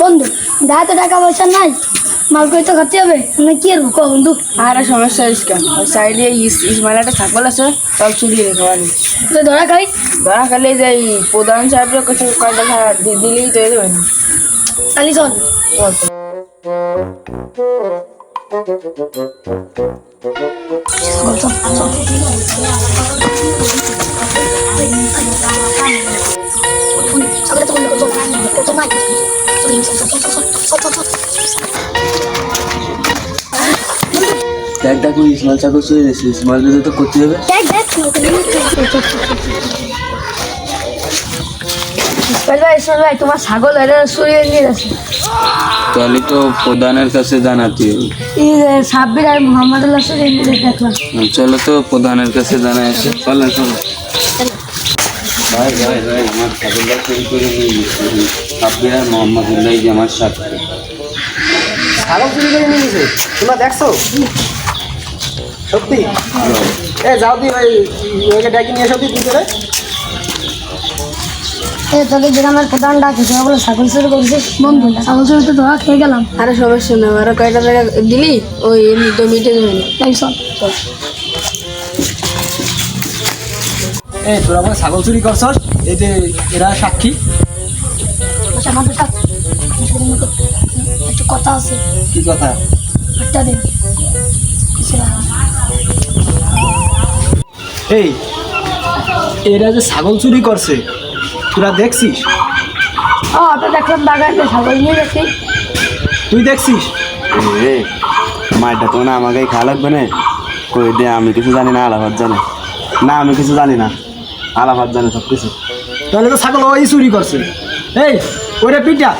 বন্ধু গায়ে তো টাকা পয়সা নাই মাল করে তো খাতে হবে? না কি আর কো বন্ধু? আর সমস্যা ইসকা সাইডে ইসমাইল একটা ছাগল আছে সব চুরি রেখে পারি তো ধরা খাই ধরা খালি যে প্রধান সাহেবের কাছে কয়টা দিলেই তো দেবেন চল। চল, চল, চল। দেখ দেখো ইসমাইল চাকর চলে যদি তো করতে হবে। দেখ, দেখ, ভাই ভাই তোমার ছাগল সরিয়ে নিয়ে তাহলে তো প্রধানের কাছে জানাতে হবে। এই সাব্বির আর মোহাম্মদ আল্লাহ সরিয়ে নিয়ে দেখলাম চলো তো প্রধানের কাছে জানাই আসে। চলেন চলো। ভাই ভাই ভাই আমার ছাগলটা চুরি করে নিয়ে গেছে। আব্বির আর মোহাম্মদুল্লাহ যে আমার সাথে। ছাগল চুরি করে নিয়ে গেছে? তোমরা দেখছ? সত্যি? এ যাও দি ভাই ওকে ডেকে নিয়ে এসো দি তুই করে। এ তোকে গ্রামের প্রধান ডাকে বলে ছাগল চুরি করছিস? বন্ধু ছাগল চুরি তো খেয়ে গেলাম। আরে সমস্যা না আরও কয়টা জায়গা দিলি? ওই এমনি তো মিটে তাই চল। এই তোরা আমার ছাগল চুরি করছস? এই যে এরা সাক্ষী। আচ্ছা আমাদের একটু কথা আছে। কি কথা? একটা দিন। এই এরা যে ছাগল চুরি করছে তোরা দেখছিস? ও ওটা দেখলাম বাগানে ছাগল নিয়ে গেছি। তুই দেখছিস? এ মাইটা তো না আমাকে খাওয়া লাগবে না। কই দে আমি কিছু জানি না আলাপাত জানে। না আমি কিছু জানি না। আলাপাত জানে সব কিছু তাহলে তো ছাগল ওই চুরি করছে। এই ওইটা পিঠা!